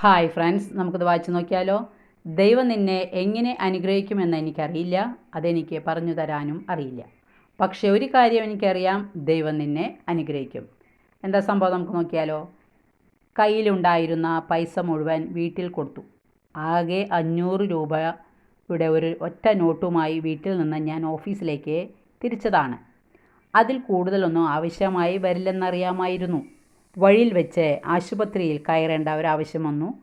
Hi friends നമുക്കിത് വായിച്ചു നോക്കിയാലോ? ദൈവം നിന്നെ എങ്ങനെ അനുഗ്രഹിക്കുമെന്ന് എനിക്കറിയില്ല. അതെനിക്ക് പറഞ്ഞു തരാനും അറിയില്ല. പക്ഷേ ഒരു കാര്യം എനിക്കറിയാം. ദൈവം നിന്നെ അനുഗ്രഹിക്കും. എന്താ സംഭവം നമുക്ക് നോക്കിയാലോ? കയ്യിലുണ്ടായിരുന്ന പൈസ മുഴുവൻ വീട്ടിൽ കൊടുത്തു. ആകെ അഞ്ഞൂറ് രൂപയുടെ ഒരു ഒറ്റ നോട്ടുമായി വീട്ടിൽ നിന്ന് ഞാൻ ഓഫീസിലേക്ക് തിരിച്ചതാണ്. അതിൽ കൂടുതലൊന്നും ആവശ്യമായി വരില്ലെന്നറിയാമായിരുന്നു. വഴിയിൽ വെച്ച് ആശുപത്രിയിൽ കയറേണ്ട ഒരാവശ്യം വന്നു.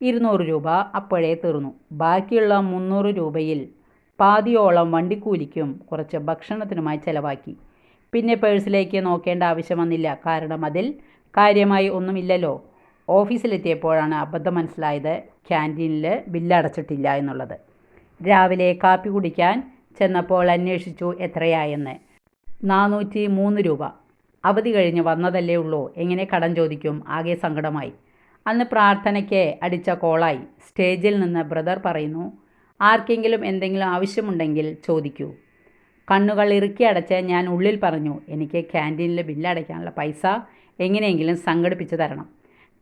ഇരുന്നൂറ് രൂപ അപ്പോഴേ തീർന്നു. ബാക്കിയുള്ള മുന്നൂറ് രൂപയിൽ പാതിയോളം വണ്ടിക്കൂലിക്കും കുറച്ച് ഭക്ഷണത്തിനുമായി ചിലവാക്കി. പിന്നെ പേഴ്സിലേക്ക് നോക്കേണ്ട ആവശ്യം വന്നില്ല. കാരണം അതിൽ കാര്യമായി ഒന്നുമില്ലല്ലോ. ഓഫീസിലെത്തിയപ്പോഴാണ് അബദ്ധം മനസ്സിലായത്. ക്യാന്റീനിൽ ബില്ലടച്ചിട്ടില്ല എന്നുള്ളത്. രാവിലെ കാപ്പി കുടിക്കാൻ ചെന്നപ്പോൾ അന്വേഷിച്ചു എത്രയായെന്ന്. നാനൂറ്റി മൂന്ന് രൂപ. അവധി കഴിഞ്ഞ് വന്നതല്ലേ ഉള്ളൂ. എങ്ങനെ കടം ചോദിക്കും? ആകെ സങ്കടമായി. അന്ന് പ്രാർത്ഥനയ്ക്ക് അടിച്ച കോളായി. സ്റ്റേജിൽ നിന്ന് ബ്രദർ പറയുന്നു ആർക്കെങ്കിലും എന്തെങ്കിലും ആവശ്യമുണ്ടെങ്കിൽ ചോദിക്കൂ. കണ്ണുകൾ ഇറുക്കി അടച്ച് ഞാൻ ഉള്ളിൽ പറഞ്ഞു എനിക്ക് ക്യാന്റീനിൽ ബില്ലടയ്ക്കാനുള്ള പൈസ എങ്ങനെയെങ്കിലും സംഘടിപ്പിച്ച് തരണം.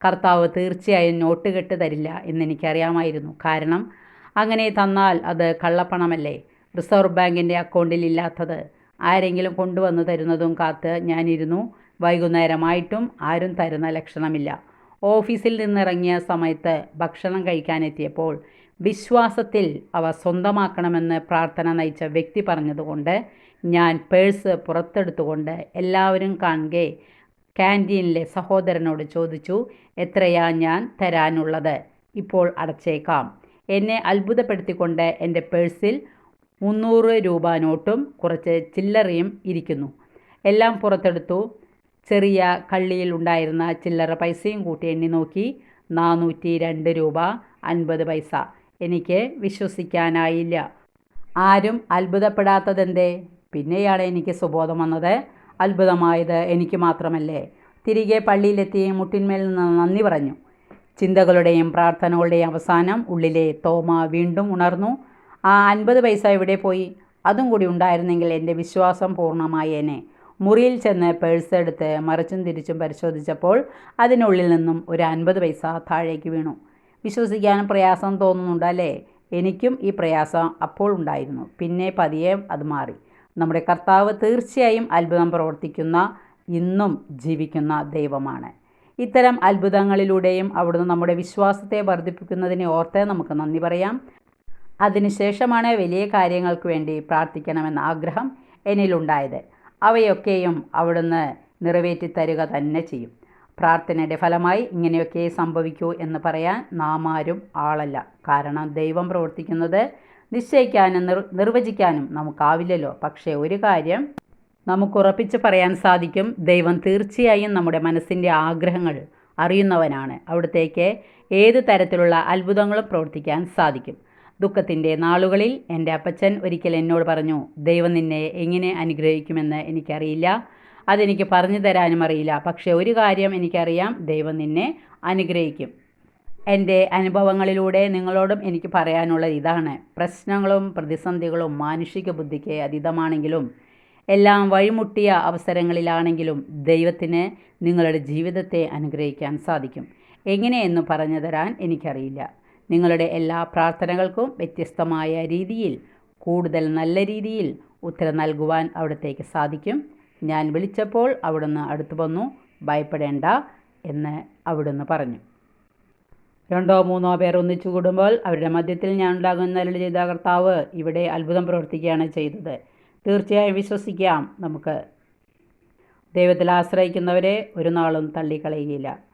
കർത്താവ് തീർച്ചയായും നോട്ട് കെട്ട് തരില്ല എന്നെനിക്കറിയാമായിരുന്നു കാരണം അങ്ങനെ തന്നാൽ അത് കള്ളപ്പണമല്ലേ? റിസർവ് ബാങ്കിന്റെ അക്കൗണ്ടിൽ ഇല്ലാത്തത് ആരെങ്കിലും കൊണ്ടുവന്ന് തരുന്നതും കാത്ത് ഞാനിരുന്നു. വൈകുന്നേരമായിട്ടും ആരും തരുന്ന ലക്ഷണമില്ല. ഓഫീസിൽ നിന്നിറങ്ങിയ സമയത്ത് ഭക്ഷണം കഴിക്കാനെത്തിയപ്പോൾ വിശ്വാസത്തിൽ അവ സ്വന്തമാക്കണമെന്ന് പ്രാർത്ഥന നയിച്ച വ്യക്തി പറഞ്ഞതുകൊണ്ട് ഞാൻ പേഴ്സ് പുറത്തെടുത്തുകൊണ്ട് എല്ലാവരും കാണുകെ ക്യാന്റീനിലെ സഹോദരനോട് ചോദിച്ചു എത്രയാ ഞാൻ തരാനുള്ളത്? ഇപ്പോൾ അടച്ചേക്കാം. എന്നെ അത്ഭുതപ്പെടുത്തിക്കൊണ്ട് എന്റെ പേഴ്സിൽ മുന്നൂറ് രൂപ നോട്ടും കുറച്ച് ചില്ലറയും ഇരിക്കുന്നു. എല്ലാം പുറത്തെടുത്തു. ചെറിയ കള്ളിയിൽ ഉണ്ടായിരുന്ന ചില്ലറ പൈസയും കൂട്ടി എണ്ണി നോക്കി. നാനൂറ്റി രണ്ട് രൂപ അൻപത് പൈസ. എനിക്ക് വിശ്വസിക്കാനായില്ല. ആരും അത്ഭുതപ്പെടാത്തതെന്തേ? പിന്നെയാണ് എനിക്ക് സുബോധം വന്നത്. അത്ഭുതമായത് എനിക്ക് മാത്രമല്ലേ. തിരികെ പള്ളിയിലെത്തി മുട്ടിന്മേൽ നിന്ന് നന്ദി പറഞ്ഞു. ചിന്തകളുടെയും പ്രാർത്ഥനകളുടെയും അവസാനം ഉള്ളിലെ തോമ വീണ്ടും ഉണർന്നു. ആ അൻപത് പൈസ എവിടെ പോയി? അതും കൂടി ഉണ്ടായിരുന്നെങ്കിൽ എന്റെ വിശ്വാസം പൂർണമായേനെ. മുറിയിൽ ചെന്ന് പേഴ്സ് എടുത്ത് മറിച്ചും തിരിച്ചും പരിശോധിച്ചപ്പോൾ അതിനുള്ളിൽ നിന്നും ഒരു അൻപത് പൈസ താഴേക്ക് വീണു. വിശ്വസിക്കാൻ പ്രയാസം തോന്നുന്നുണ്ടല്ലേ എനിക്കും ഈ പ്രയാസം അപ്പോൾ ഉണ്ടായിരുന്നു. പിന്നെ പതിയെ അത് മാറി. നമ്മുടെ കർത്താവ് തീർച്ചയായും അത്ഭുതം പ്രവർത്തിക്കുന്ന ഇന്നും ജീവിക്കുന്ന ദൈവമാണ്. ഇത്തരം അത്ഭുതങ്ങളിലൂടെയും അവിടുന്ന് നമ്മുടെ വിശ്വാസത്തെ വർദ്ധിപ്പിക്കുന്നതിനെ ഓർത്ത് നമുക്ക് നന്ദി പറയാം. അതിനുശേഷമാണ് വലിയ കാര്യങ്ങൾക്ക് വേണ്ടി പ്രാർത്ഥിക്കണമെന്ന ആഗ്രഹം എന്നിലുണ്ടായത്. അവയൊക്കെയും അവിടുന്ന് നിറവേറ്റി തരിക തന്നെ ചെയ്യും. പ്രാർത്ഥനയുടെ ഫലമായി ഇങ്ങനെയൊക്കെ സംഭവിക്കൂ എന്ന് പറയാൻ നാം ആരും ആളല്ല. കാരണം ദൈവം പ്രവർത്തിക്കുന്നത് നിശ്ചയിക്കാനും നിർ നിർവചിക്കാനും നമുക്കാവില്ലല്ലോ. പക്ഷേ ഒരു കാര്യം നമുക്ക് ഉറപ്പിച്ച് പറയാൻ സാധിക്കും. ദൈവം തീർച്ചയായും നമ്മുടെ മനസ്സിന്റെ ആഗ്രഹങ്ങൾ അറിയുന്നവനാണ്. അവിടത്തേക്ക് ഏത് തരത്തിലുള്ള അത്ഭുതങ്ങളും പ്രവർത്തിക്കാൻ സാധിക്കും. ദുഃഖത്തിന്റെ നാളുകളിൽ എന്റെ അപ്പച്ചൻ ഒരിക്കൽ എന്നോട് പറഞ്ഞു ദൈവം നിന്നെ എങ്ങനെ അനുഗ്രഹിക്കുമെന്ന് എനിക്കറിയില്ല. അതെനിക്ക് പറഞ്ഞു തരാനും അറിയില്ല. പക്ഷേ ഒരു കാര്യം എനിക്കറിയാം ദൈവം നിന്നെ അനുഗ്രഹിക്കും. എന്റെ അനുഭവങ്ങളിലൂടെ നിങ്ങളോടും എനിക്ക് പറയാനുള്ളത് ഇതാണ്. പ്രശ്നങ്ങളും പ്രതിസന്ധികളും മാനുഷിക ബുദ്ധിക്ക് അതീതമാണെങ്കിലും എല്ലാം വഴിമുട്ടിയ അവസരങ്ങളിലാണെങ്കിലും ദൈവത്തിന് നിങ്ങളുടെ ജീവിതത്തെ അനുഗ്രഹിക്കാൻ സാധിക്കും. എങ്ങനെയെന്ന് പറഞ്ഞു തരാൻ എനിക്കറിയില്ല. നിങ്ങളുടെ എല്ലാ പ്രാർത്ഥനകൾക്കും വ്യത്യസ്തമായ രീതിയിൽ കൂടുതൽ നല്ല രീതിയിൽ ഉത്തരം നൽകുവാൻ അവിടത്തേക്ക് സാധിക്കും. ഞാൻ വിളിച്ചപ്പോൾ അവിടുന്ന് അടുത്തു വന്നു ഭയപ്പെടേണ്ട എന്ന് അവിടുന്ന് പറഞ്ഞു. രണ്ടോ മൂന്നോ പേർ ഒന്നിച്ചു കൂടുമ്പോൾ അവരുടെ മധ്യത്തിൽ ഞാൻ ഉണ്ടാകുന്ന ചെയ്ത കർത്താവ് ഇവിടെ അത്ഭുതം പ്രവർത്തിക്കുകയാണ് ചെയ്തത്. തീർച്ചയായും വിശ്വസിക്കാം നമുക്ക്. ദൈവത്തിൽ ആശ്രയിക്കുന്നവരെ ഒരു നാളും തള്ളിക്കളയുകയില്ല.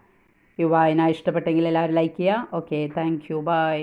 ഈ വായന ഇഷ്ടപ്പെട്ടെങ്കിൽ എല്ലാവരും ലൈക്ക് ചെയ്യുക. Okay thank you by